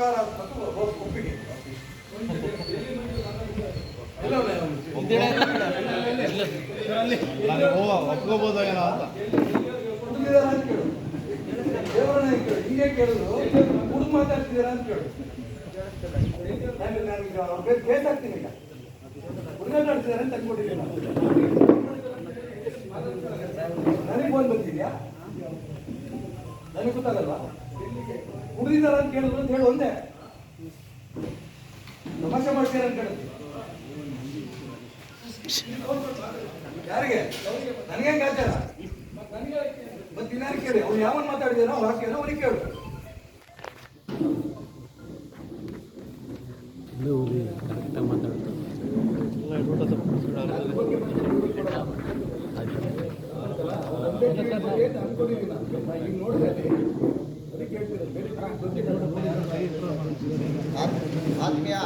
ಸಕಾರಾತ್ಮಕ ಒಪ್ಪಿಗೆ. ಅಂತ. ಹುಡುಗಿದಾರ ಅಂತ ಕೇಳು. ದೇವರನ್ನ ಕೇಳು? ಹಿಂಗೆ ಕೇಳಿದ್ರು ಹುಡುಗ ಮಾತಾಡ್ತಿದ್ದೀರಾ ಅಂತ ಕೇಳು. ನಾನು ನಾನೀಗ ಅವ್ರ ಮೇಲೆ ಕೇಸ್ ಹಾಕ್ತೀನಿ ಈಗ ಹುಡುಗಾಟ ಅಂತ ಅನ್ಕೊಂಡಿದ್ದೀನಿ ನನಗೆ ಫೋನ್ ಬಂದಿದ್ಯಾ? ನನಗೆ ಗೊತ್ತಾಗಲ್ವಾ? ಹುಡುಗಿದಾರ ಅಂತ ಕೇಳಿದ್ರು ಅಂತ ಹೇಳಿ ಒಂದೇ. ತಮಾಷೆ ಮಾಡ್ತೀರ ಅಂತ ಕೇಳಿದ್ರು. ಯಾರಿಗೆ? ನನಗೆ ಕೇಳ್ತಾರ ಮತ್ತೆ ಇನ್ನಾರು ಕೇಳಿ. ಅವ್ರು ಯಾವನ್ ಮಾತಾಡಿದಾರ ಅವ್ರು ಹಾಕಿದಾನೋ ಅವ್ರಿಗೆ ಕೇಳು आत्म्या